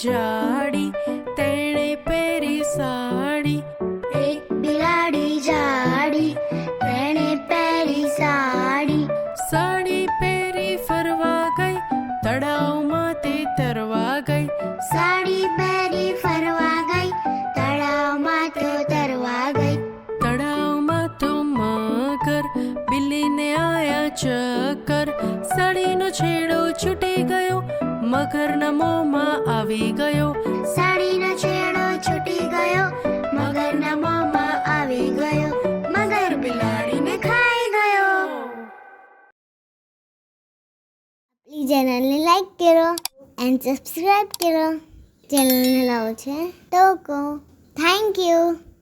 જાડી તેણે પહેરી સાડી. એક બિલાડી જાડી તેણે પહેરી સાડી. સાડી પહેરી ફરવા ગઈ તળાવમાં તે તરવા ગઈ. સાડી પહેરી ફરવા ગઈ તળાવમાં તો તરવા ગઈ. તળાવમાં તો મગર બિલ્લીને આયા ચક્કર. સાડીનો છેડો મગરના મોંમાં આવી ગયો. સાડીનો છેડો છૂટી ગયો. મગરના મોંમાં આવી ગયો. મગર બિલાડીને ખાઈ ગયો. આપણી ચેનલને લાઈક કરો એન્ડ સબસ્ક્રાઇબ કરો. ચેનલને લાવો છે તો કહો થેન્ક યુ